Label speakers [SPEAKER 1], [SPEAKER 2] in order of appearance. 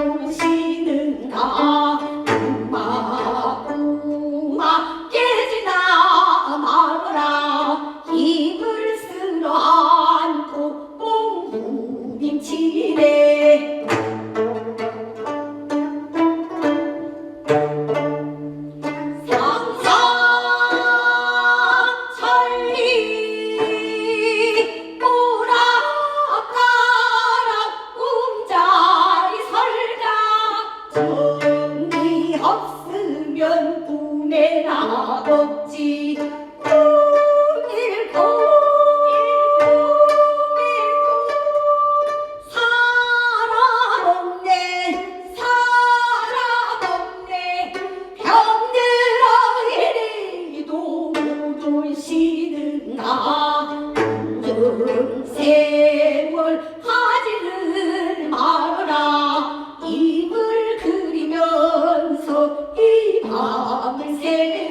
[SPEAKER 1] Don't 없으면 꿈에 나없지 Mom said